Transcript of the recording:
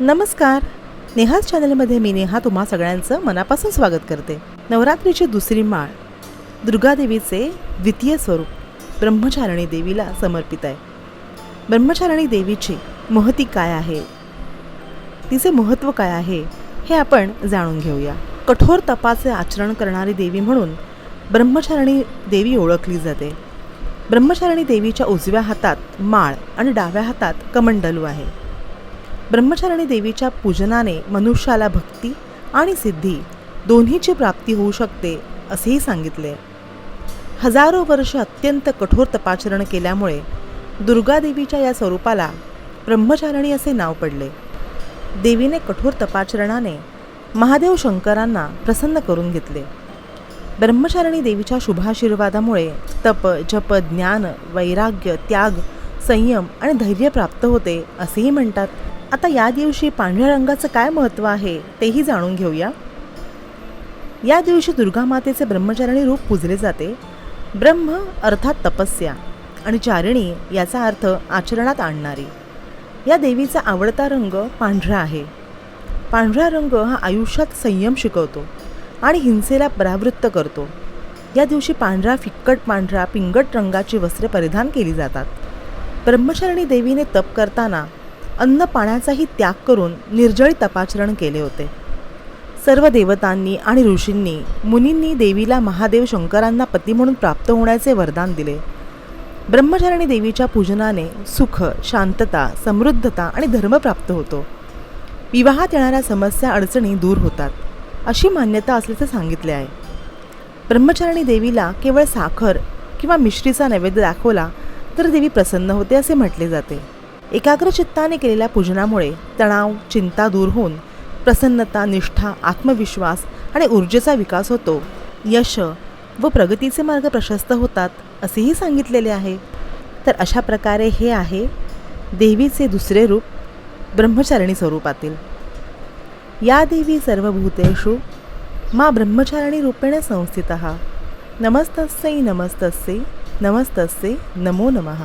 नमस्कार. नेहाज चॅनलमध्ये मी नेहा तुम्हा सगळ्यांचं मनापासून स्वागत करते. नवरात्रीची दुसरी माळ दुर्गादेवीचे द्वितीय स्वरूप ब्रह्मचारिणी देवीला समर्पित आहे. ब्रह्मचारिणी देवीची महती काय आहे? तिचे महत्त्व काय आहे? हे आपण जाणून घेऊया. कठोर तपाचे आचरण करणारी देवी म्हणून ब्रह्मचारिणी देवी ओळखली जाते. ब्रह्मचारिणी देवीच्या उजव्या हातात माळ आणि डाव्या हातात कमंडलू आहे. ब्रह्मचारिणी देवीच्या पूजनाने मनुष्याला भक्ती आणि सिद्धी दोन्हीची प्राप्ती होऊ शकते असेही सांगितले. हजारो वर्ष अत्यंत कठोर तपाचरण केल्यामुळे दुर्गादेवीच्या या स्वरूपाला ब्रह्मचारिणी असे नाव पडले. देवीने कठोर तपाचरणाने महादेव शंकरांना प्रसन्न करून घेतले. ब्रह्मचारिणी देवीच्या शुभाशीर्वादामुळे तप जप ज्ञान वैराग्य त्याग संयम आणि धैर्य प्राप्त होते असेही म्हणतात. आता या दिवशी पांढऱ्या रंगाचं काय महत्त्व आहे तेही जाणून घेऊया. या दिवशी दुर्गा मातेचे ब्रह्मचारिणी रूप पूजले जाते. ब्रह्म अर्थात तपस्या आणि चारिणी याचा अर्थ आचरणात आणणारी. या देवीचा आवडता रंग पांढरा आहे. पांढरा रंग हा आयुष्यात संयम शिकवतो आणि हिंसेला परावृत्त करतो. या दिवशी पांढरा फिक्कट पांढरा पिंगट रंगाची वस्त्रे परिधान केली जातात. ब्रह्मचारिणी देवीने तप करताना अन्न पाण्याचाही त्याग करून निर्जळी तपाचरण केले होते. सर्व देवतांनी आणि ऋषींनी मुनींनी देवीला महादेव शंकरांना पती म्हणून प्राप्त होण्याचे वरदान दिले. ब्रह्मचारिणी देवीच्या पूजनाने सुख शांतता समृद्धता आणि धर्म प्राप्त होतो. विवाहात येणाऱ्या समस्या अडचणी दूर होतात अशी मान्यता असल्याचे सांगितले आहे. ब्रह्मचारिणी देवीला केवळ साखर किंवा मिश्रीचा नैवेद्य दाखवला तर देवी प्रसन्न होते असे म्हटले जाते. एकाग्र चित्ताने केलेल्या पूजनामुळे तणाव चिंता दूर होऊन प्रसन्नता निष्ठा आत्मविश्वास आणि ऊर्जेचा विकास होतो. यश व प्रगतीचे मार्ग प्रशस्त होतात असेही सांगितलेले आहे. तर अशा प्रकारे हे आहे देवीचे दुसरे रूप ब्रह्मचारिणी स्वरूपातील. या देवी सर्वभूतेषु मा ब्रह्मचारिणी रूपेण संस्थितः. नमस्तस्यै नमस्तस्यै नमस्तस्यै नमो नमः.